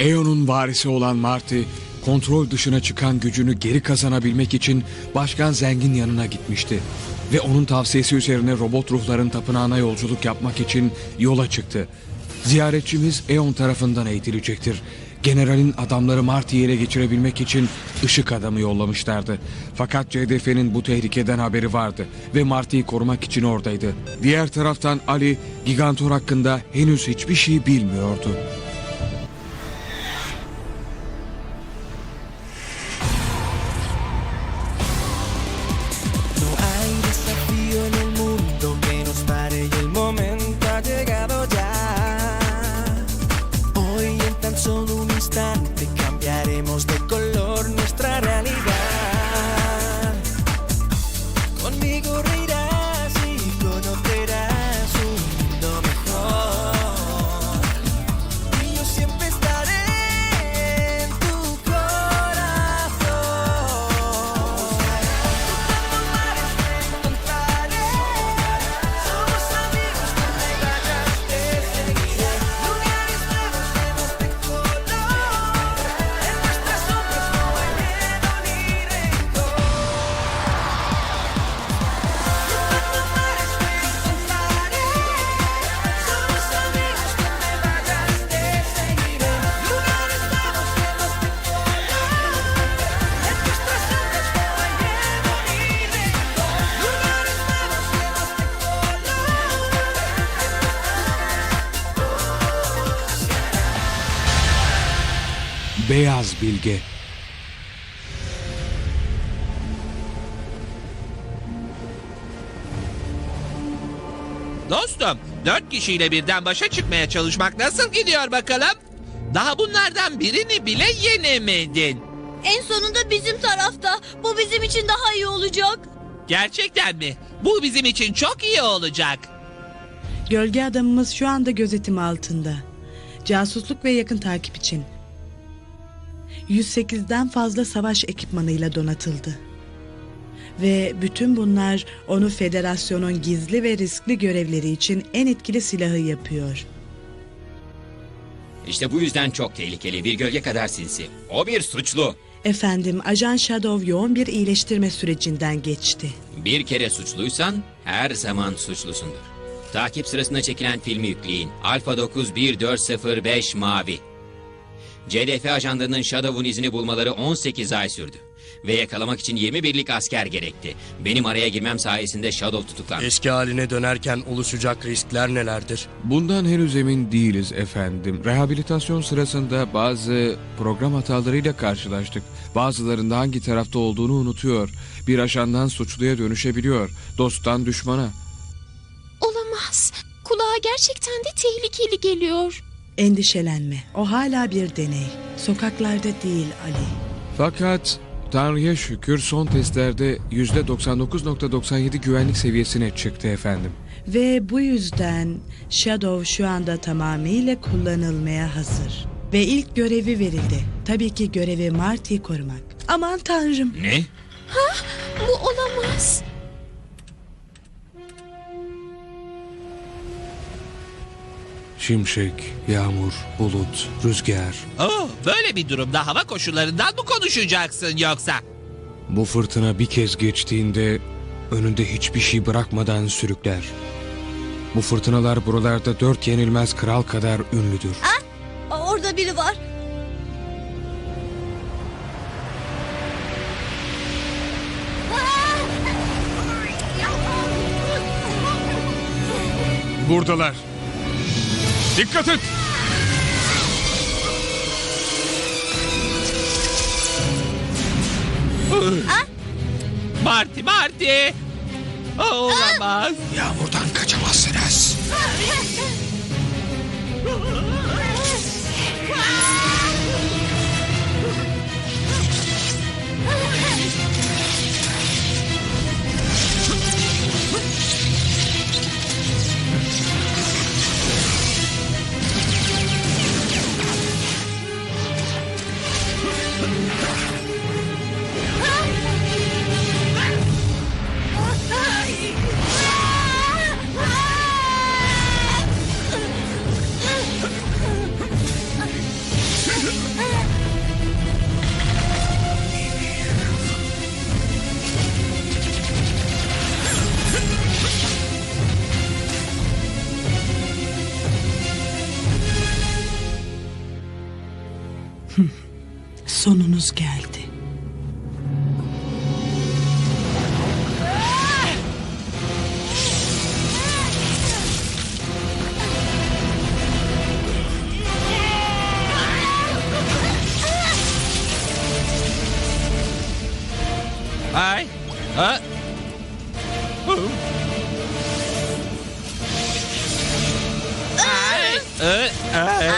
Eon'un varisi olan Marty, kontrol dışına çıkan gücünü geri kazanabilmek için Başkan Zengin yanına gitmişti. Ve onun tavsiyesi üzerine robot ruhların tapınağına yolculuk yapmak için yola çıktı. Ziyaretçimiz Eon tarafından eğitilecektir. Generalin adamları Marty'yi ele geçirebilmek için ışık adamı yollamışlardı. Fakat CDF'nin bu tehlikeden haberi vardı ve Marty'yi korumak için oradaydı. Diğer taraftan Ali, Gigantor hakkında henüz hiçbir şey bilmiyordu. man Beyaz Bilge Dostum, dört kişiyle birden başa çıkmaya çalışmak nasıl gidiyor bakalım? Daha bunlardan birini bile yenemedin. En sonunda bizim tarafta. Bu bizim için daha iyi olacak. Gerçekten mi? Bu bizim için çok iyi olacak. Gölge adamımız şu anda gözetim altında. Casusluk ve yakın takip için. 108'den fazla savaş ekipmanıyla donatıldı. Ve bütün bunlar onu federasyonun gizli ve riskli görevleri için en etkili silahı yapıyor. İşte bu yüzden çok tehlikeli. Bir gölge kadar sinsi. O bir suçlu. Efendim, Ajan Shadow yoğun bir iyileştirme sürecinden geçti. Bir kere suçluysan her zaman suçlusundur. Takip sırasında çekilen filmi yükleyin. Alfa 91405 Mavi. CDF ajanlarının Shadow'un izini bulmaları 18 ay sürdü. Ve yakalamak için 20 birlik asker gerekti. Benim araya girmem sayesinde Shadow tutuklandı. Eski haline dönerken oluşacak riskler nelerdir? Bundan henüz emin değiliz efendim. Rehabilitasyon sırasında bazı program hatalarıyla karşılaştık. Bazılarında hangi tarafta olduğunu unutuyor. Bir ajandan suçluya dönüşebiliyor. Dosttan düşmana. Olamaz. Kulağa gerçekten de tehlikeli geliyor. Endişelenme, o hala bir deney. Sokaklarda değil Ali. Fakat Tanrı'ya şükür son testlerde %99.97 güvenlik seviyesine çıktı efendim. Ve bu yüzden Shadow şu anda tamamıyla kullanılmaya hazır. Ve ilk görevi verildi. Tabii ki görevi Marty'yi korumak. Aman tanrım. Ne? Bu olamaz. Şimşek, yağmur, bulut, rüzgar. Oh, böyle bir durumda hava koşullarından mı konuşacaksın yoksa? Bu fırtına bir kez geçtiğinde önünde hiçbir şey bırakmadan sürükler. Bu fırtınalar buralarda dört yenilmez kral kadar ünlüdür. Aa, Orada biri var. Buradalar. Dikkat et! Marty, Marty! Oh, olamaz. Yağmurdan kaçamazsınız. Ay. Ha? Ay. Ay. Ay.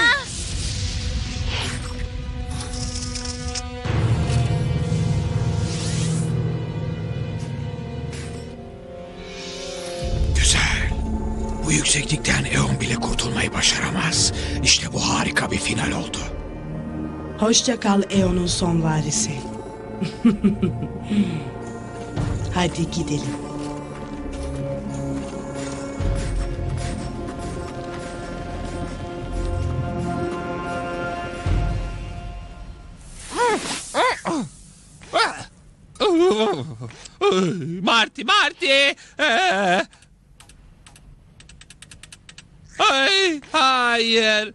Güzel. Bu yükseklikten Eon bile kurtulmayı başaramaz. İşte bu harika bir final oldu. Hoşça kal Eon'un son varisi. Hadi gidelim. Marty, Marty. Ay, hayır.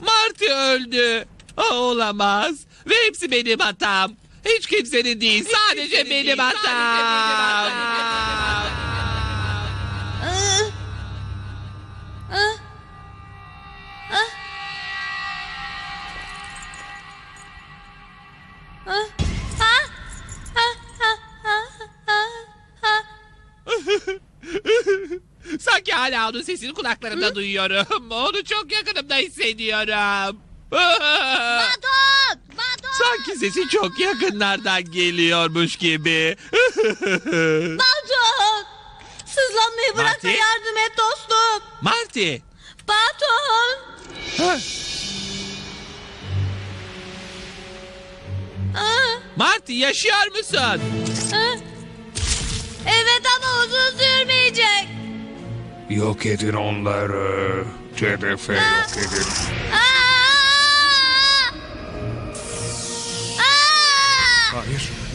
Marty öldü. O, olamaz. Ve hepsi benim hatam. Hiç kimsenin değil. Sadece benim hatam. Aa! Aa! Aa! Aa! Ha! Ha! Ha! Ha! Ha! Ha! Sanki hala onun sesini kulaklarımda duyuyorum. Onu çok yakınımda hissediyorum. Aa! Ado! Sanki sesi çok yakınlardan geliyormuş gibi. Badon! Sızlanmayı bırak ve Marty? yardım et dostum. Marty. Badon! Ah! Marty yaşıyor musun? Evet ama uzun sürmeyecek. Yok edin onları. CDF yok edin. Aa!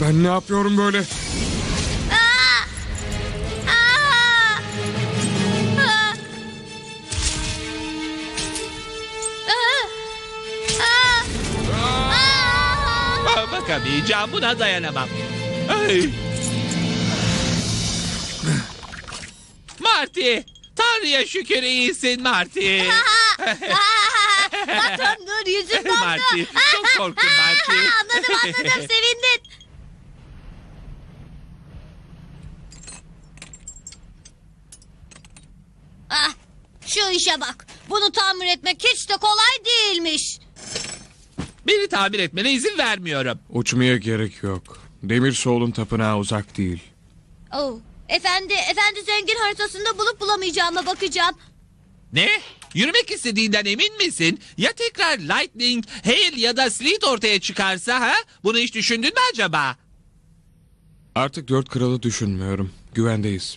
Ben ne yapıyorum böyle? Aa! Aa! Aa! Aa! Aa! Bakamayacağım buna dayanamam. Ay. Marty. Tanrı'ya şükür iyisin Marty. Patron dur yüzüm dondu. Marty, çok korktum Marty. anladım anladım sevindin. Ah, şu işe bak. Bunu tamir etmek hiç de kolay değilmiş. Beni tamir etmene izin vermiyorum. Uçmaya gerek yok. Demir Soğul'un tapınağı uzak değil. Oh, efendi, efendi zengin haritasında bulup bulamayacağıma bakacağım. Ne? Yürümek istediğinden emin misin? Ya tekrar Lightning, Hail ya da Sleet ortaya çıkarsa ha? Bunu hiç düşündün mü acaba? Artık dört kralı düşünmüyorum. Güvendeyiz.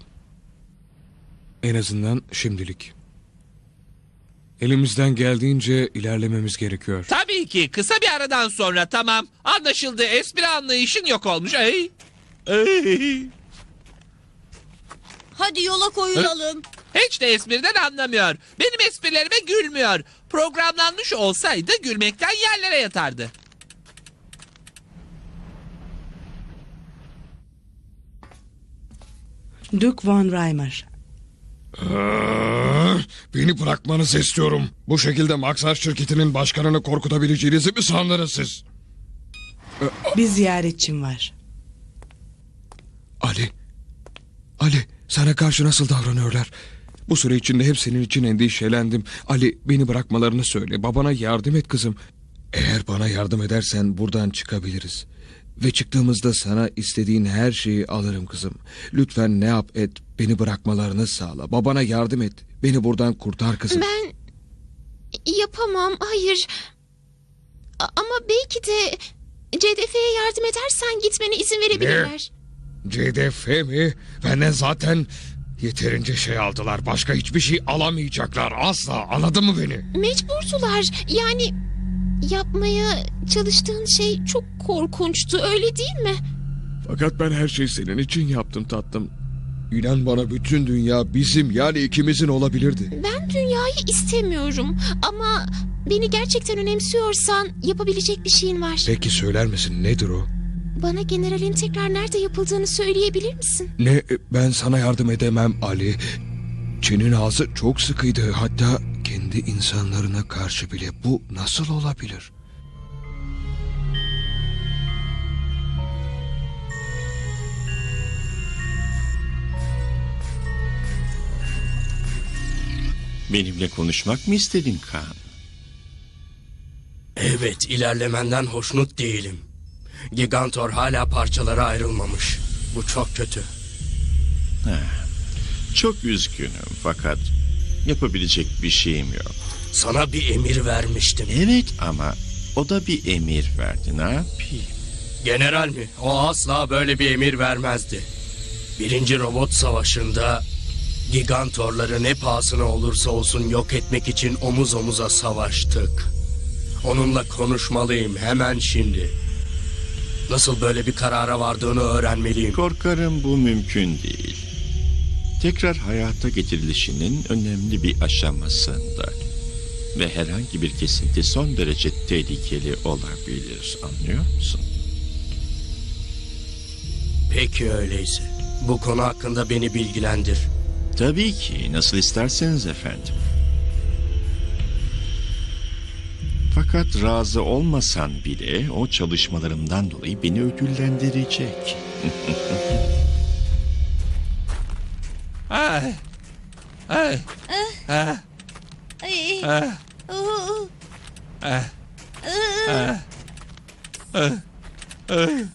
En azından şimdilik. Elimizden geldiğince ilerlememiz gerekiyor. Tabii ki kısa bir aradan sonra tamam. Anlaşıldı espri anlayışın yok olmuş. Ay. Ay. Hadi yola koyulalım. Hiç de espriden anlamıyor. Benim esprilerime gülmüyor. Programlanmış olsaydı gülmekten yerlere yatardı. Duke von Reimer. Beni bırakmanızı istiyorum. Bu şekilde Maxar şirketinin başkanını korkutabileceğinizi mi sandınız siz? Bir ziyaretçim var. Ali. Ali sana karşı nasıl davranıyorlar? Bu süre içinde hep senin için endişelendim. Ali beni bırakmalarını söyle. Babana yardım et kızım. Eğer bana yardım edersen buradan çıkabiliriz. Ve çıktığımızda sana istediğin her şeyi alırım kızım. Lütfen ne yap et beni bırakmalarını sağla. Babana yardım et. Beni buradan kurtar kızım. Ben yapamam, hayır. A- Ama belki de CDF'ye yardım edersen gitmene izin verebilirler. CDF mi? Benden zaten yeterince şey aldılar. Başka hiçbir şey alamayacaklar. Asla anladın mı beni? Mecburdular. Yani yapmaya çalıştığın şey çok korkunçtu, öyle değil mi? Fakat ben her şeyi senin için yaptım tatlım. İnan bana bütün dünya bizim yani ikimizin olabilirdi. Ben dünyayı istemiyorum ama beni gerçekten önemsiyorsan yapabilecek bir şeyin var. Peki söyler misin nedir o? Bana generalin tekrar nerede yapıldığını söyleyebilir misin? Ne ben sana yardım edemem Ali. Çin'in ağzı çok sıkıydı. Hatta kendi insanlarına karşı bile bu nasıl olabilir? Benimle konuşmak mı istedin Kaan? Evet, ilerlemenden hoşnut değilim. Gigantor hala parçalara ayrılmamış. Bu çok kötü. Çok üzgünüm fakat yapabilecek bir şeyim yok. Sana bir emir vermiştim. Evet ama o da bir emir verdi. Ne yapayım? General mi? O asla böyle bir emir vermezdi. Birinci robot savaşında Gigantorları ne pahasına olursa olsun yok etmek için omuz omuza savaştık. Onunla konuşmalıyım hemen şimdi. Nasıl böyle bir karara vardığını öğrenmeliyim. Korkarım bu mümkün değil. Tekrar hayata getirilişinin önemli bir aşamasında. Ve herhangi bir kesinti son derece tehlikeli olabilir. Anlıyor musun? Peki öyleyse. Bu konu hakkında beni bilgilendir. Tabii ki. Nasıl isterseniz efendim. Fakat razı olmasan bile o çalışmalarımdan dolayı beni ödüllendirecek. Ay. Ay. Ah, Ay. ah, Uhu. ah, Iı.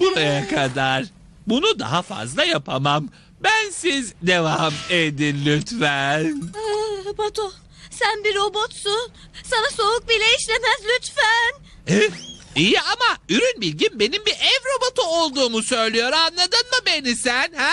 Buraya kadar. Bunu daha fazla yapamam. Ben siz devam edin lütfen. Ah, Bato sen bir robotsun. Sana soğuk bile işlemez lütfen. Eh, İyi ama ürün bilgim benim bir ev robotu olduğumu söylüyor. Anladın mı beni sen? Ha?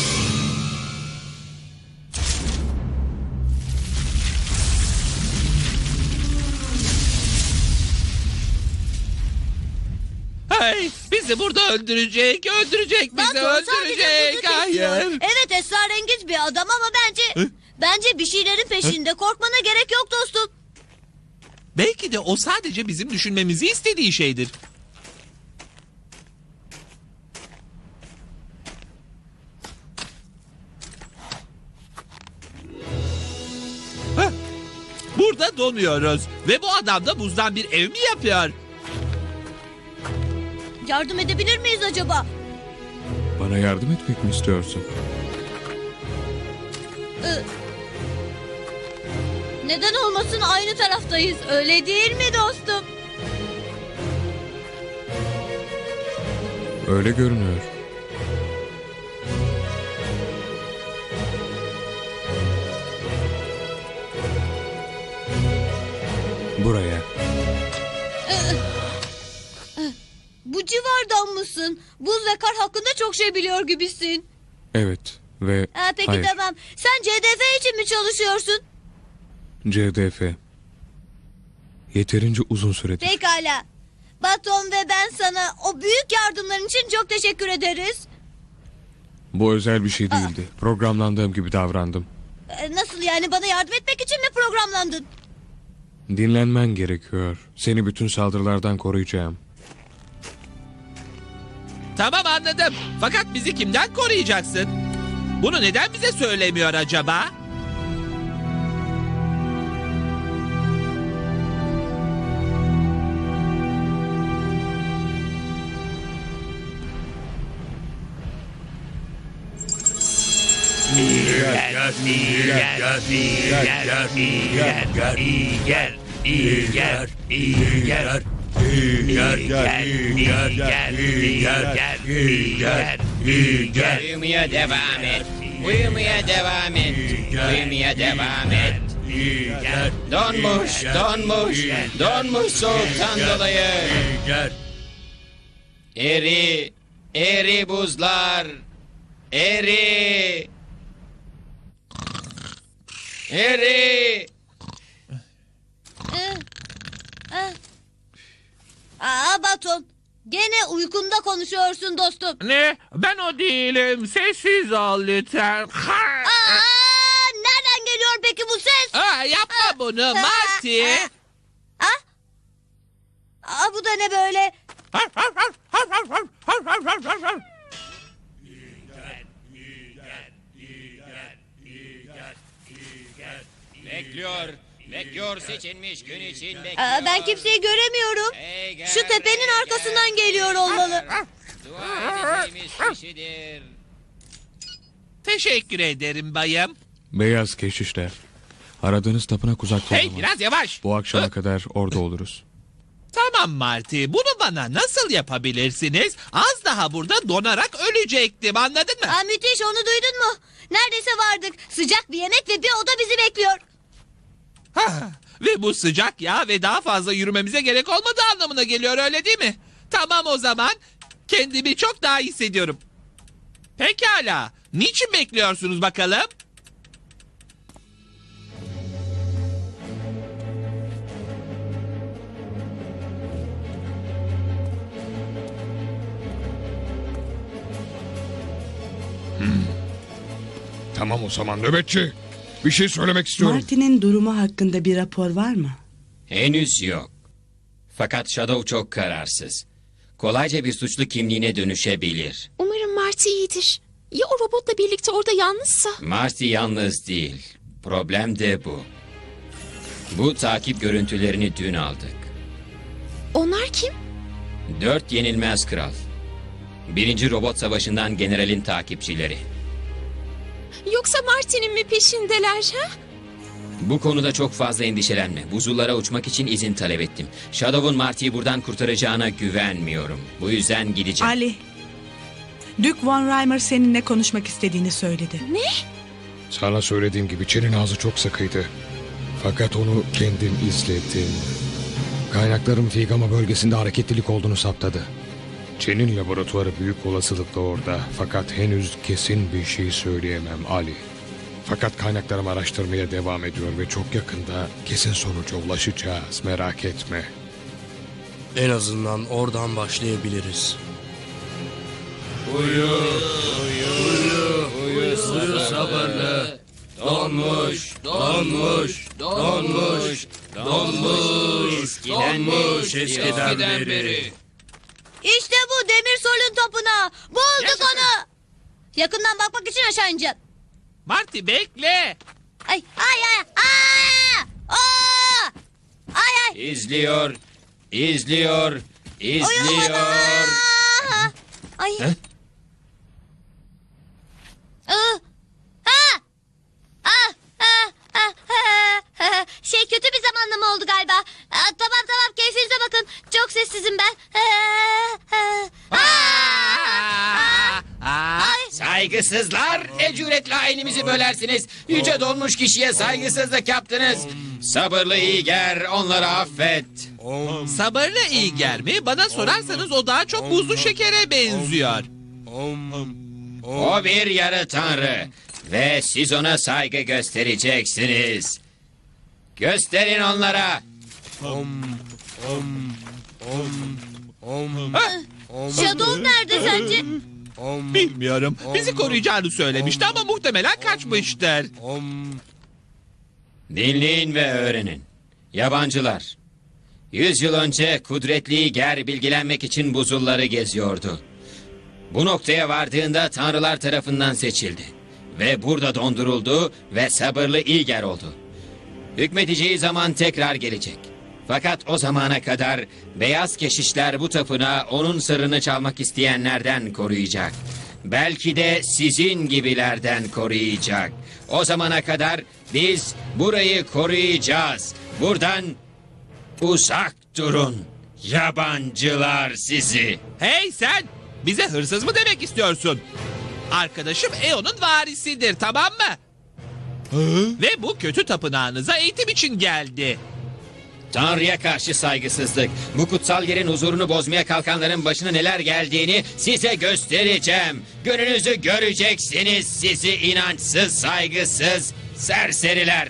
Hey, bizi burada öldürecek, öldürecek, bizi sadece öldürecek. Hayır. Evet esrarengiz bir adam ama bence... Bence bir şeylerin peşinde. Korkmana gerek yok dostum. Belki de o sadece bizim düşünmemizi istediği şeydir. Burada donuyoruz ve bu adam da buzdan bir ev mi yapıyor? Yardım edebilir miyiz acaba? Bana yardım etmek mi istiyorsun? Neden olmasın aynı taraftayız. Öyle değil mi dostum? Öyle görünüyor. Buraya. Mısın? Buz ve kar hakkında çok şey biliyor gibisin. Evet ve Ha, peki hayır. tamam. Sen CDF için mi çalışıyorsun? CDF. Yeterince uzun süredir. Pekala. Baton ve ben sana o büyük yardımların için çok teşekkür ederiz. Bu özel bir şey değildi. Programlandığım gibi davrandım. Ee, Nasıl yani bana yardım etmek için mi programlandın? Dinlenmen gerekiyor. Seni bütün saldırılardan koruyacağım. Tamam anladım. Fakat bizi kimden koruyacaksın? Bunu neden bize söylemiyor acaba? Uyumaya devam et. Uyumaya devam et. Uyumaya devam et. İlger. Donmuş, donmuş, donmuş soğuktan dolayı. Eri, eri buzlar, eri. Eri. Aa Baton. Gene uykunda konuşuyorsun dostum. Ne? Ben o değilim. Sessiz ol lütfen. Aa, nereden geliyor peki bu ses? Aa, yapma bunu Marty. Ha? Aa, bu da ne böyle? Bekliyor, bekliyor seçilmiş gün için bekliyor. Aa, ben kimseyi göremiyorum. Ey Şu tepenin gel, arkasından geliyor olmalı. Dua edeceğimiz kişidir. Teşekkür ederim bayım. Beyaz keşişler. Aradığınız tapınak uzakta Hey olamaz. biraz yavaş. Bu akşama kadar orada oluruz. Tamam Marty. Bunu bana nasıl yapabilirsiniz? Az daha burada donarak ölecektim anladın mı? Aa, müthiş onu duydun mu? Neredeyse vardık. Sıcak bir yemek ve bir oda bizi bekliyor. Ve bu sıcak ya ve daha fazla yürümemize gerek olmadığı anlamına geliyor öyle değil mi? Tamam o zaman. Kendimi çok daha iyi hissediyorum. Pekala. Niçin bekliyorsunuz bakalım? Tamam o zaman nöbetçi. Bir şey söylemek istiyorum. Martin'in durumu hakkında bir rapor var mı? Henüz yok. Fakat Shadow çok kararsız. Kolayca bir suçlu kimliğine dönüşebilir. Umarım Marty iyidir. Ya o robotla birlikte orada yalnızsa? Marty yalnız değil. Problem de bu. Bu takip görüntülerini dün aldık. Onlar kim? Dört yenilmez kral. Birinci robot savaşından generalin takipçileri. Yoksa Marty'nin mi peşindeler ha? Bu konuda çok fazla endişelenme. Buzullara uçmak için izin talep ettim. Shadow'un Marty'yi buradan kurtaracağına güvenmiyorum. Bu yüzden gideceğim. Ali. Duke Von Reimer seninle konuşmak istediğini söyledi. Sana söylediğim gibi Çin'in ağzı çok sıkıydı. Fakat onu kendim izledim. Kaynaklarım Figama bölgesinde hareketlilik olduğunu saptadı. Çin'in laboratuvarı büyük olasılıkla orada. Fakat henüz kesin bir şey söyleyemem Ali. Fakat kaynaklarım araştırmaya devam ediyor ve çok yakında kesin sonuca ulaşacağız. Merak etme. En azından oradan başlayabiliriz. Uyu sabırlı. Donmuş, donmuş, donmuş, donmuş, donmuş eskiden beri. İşte bu Demir Sol'un tapınağı. Bulduk onu. Yakından bakmak için aşağı ineceğim. Marty bekle. Ay ay ay. Aa! Aa! Ay ay. İzliyor, izliyor, izliyor. Aa! Ay. He? Aa! Ha! Ah! Ah! Ah! Ah! Ah! Şey kötü bir zamanlama oldu galiba. Aa, tamam tamam keyfinize bakın. Çok sessizim ben. Ah! Ah! Ah! Aa, Ay! Saygısızlar, ne cüretle ailemizi bölersiniz. Yüce donmuş kişiye saygısızlık yaptınız. Sabırlı İger, onları affet. Sabırlı İlger mi? Bana sorarsanız o daha çok buzlu şekere benziyor. O bir yarı tanrı ve siz ona saygı göstereceksiniz. Gösterin onlara. Om, Shadow nerede sence? Om, Bilmiyorum. Bizi koruyacağını söylemişti ama muhtemelen kaçmıştır. om. Dinleyin ve öğrenin. Yabancılar. Yüz yıl önce kudretli Ger bilgilenmek için buzulları geziyordu. Bu noktaya vardığında tanrılar tarafından seçildi. Ve burada donduruldu ve sabırlı İlger oldu. Hükmedeceği zaman tekrar gelecek. Fakat o zamana kadar beyaz keşişler bu tapınağı onun sırrını çalmak isteyenlerden koruyacak. Belki de sizin gibilerden koruyacak. O zamana kadar biz burayı koruyacağız. Buradan uzak durun. Yabancılar sizi. Hey sen! Bize hırsız mı demek istiyorsun? Arkadaşım Eon'un varisidir tamam mı? Ve bu kötü tapınağınıza eğitim için geldi. Tanrı'ya karşı saygısızlık. Bu kutsal yerin huzurunu bozmaya kalkanların başına neler geldiğini size göstereceğim. Gününüzü göreceksiniz sizi inançsız, saygısız serseriler.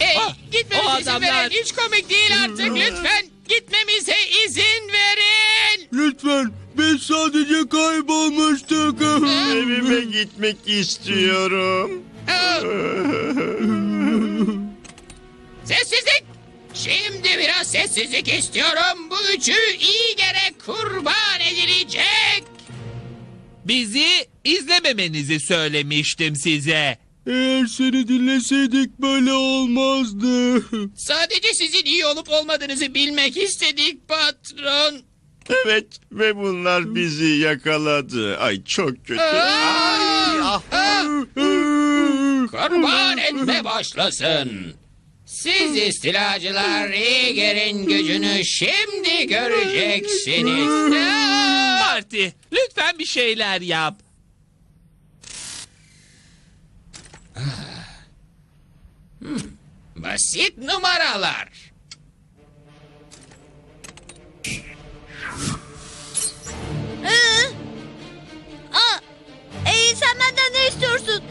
Ey, gitmemize o adamlar- Hiç komik değil artık. Lütfen gitmemize izin verin. Lütfen biz sadece kaybolmuştuk. Evime gitmek istiyorum. Sessizlik! Şimdi biraz sessizlik istiyorum. Bu üçü iyi yere kurban edilecek. Bizi izlememenizi söylemiştim size. Eğer seni dinleseydik böyle olmazdı. Sadece sizin iyi olup olmadığınızı bilmek istedik patron. Evet ve bunlar bizi yakaladı. Ay çok kötü. Kurban etme başlasın. Siz istilacılar Iger'in gücünü şimdi göreceksiniz. Marty, lütfen bir şeyler yap. Basit numaralar. Aa, ey, sen benden ne istiyorsun?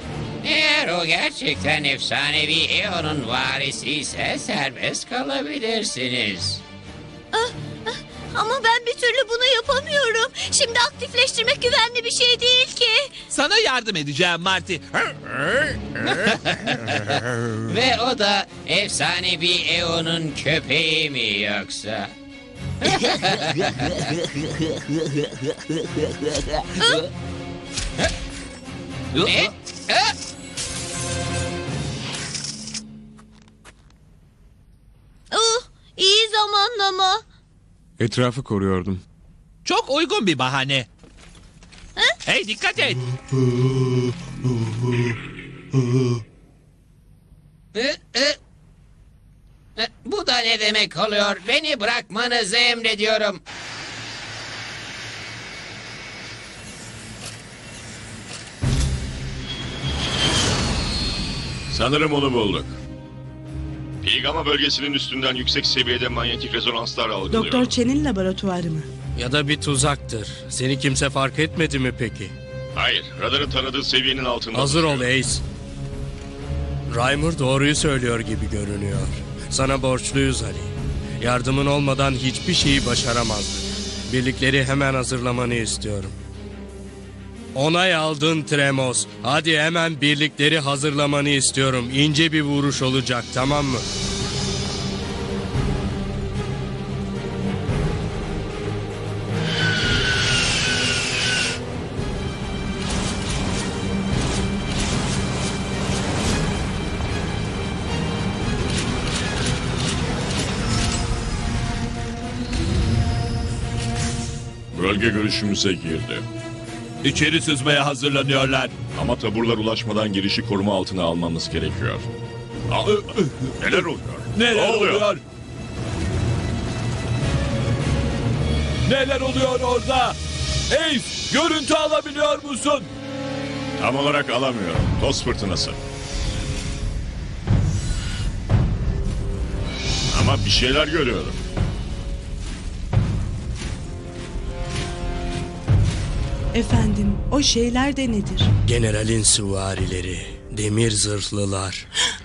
Eğer o gerçekten efsanevi Eon'un varisi ise serbest kalabilirsiniz. Ama ben bir türlü bunu yapamıyorum. Şimdi aktifleştirmek güvenli bir şey değil ki. Sana yardım edeceğim Marty. Ve o da efsanevi Eon'un köpeği mi yoksa? ne? Ha? İyi zamanlama. Etrafı koruyordum. Çok uygun bir bahane. Hey dikkat et. Hı, hı. Hı, Bu da ne demek oluyor? Beni bırakmanızı emrediyorum. Sanırım onu bulduk. Pigama bölgesinin üstünden yüksek seviyede manyetik rezonanslar algılıyor. Doktor Chen'in laboratuvarı mı? Ya da bir tuzaktır. Seni kimse fark etmedi mi peki? Hayır, radarın tanıdığı seviyenin altında. Hazır ol. Ace. Reimer doğruyu söylüyor gibi görünüyor. Sana borçluyuz Ali. Yardımın olmadan hiçbir şeyi başaramazdık. Birlikleri hemen hazırlamanı istiyorum. Onay aldın Tremos. Hadi hemen birlikleri hazırlamanı istiyorum. İnce bir vuruş olacak tamam mı? Bölge görüşümüze girdi. İçeri sızmaya hazırlanıyorlar. Ama taburlar ulaşmadan girişi koruma altına almamız gerekiyor. Aa, neler oluyor? Neler Ne oluyor? oluyor? Neler oluyor orada? Ace, görüntü alabiliyor musun? Tam olarak alamıyorum. Toz fırtınası. Ama bir şeyler görüyorum. Efendim, o şeyler de nedir? Generalin süvarileri, demir zırhlılar.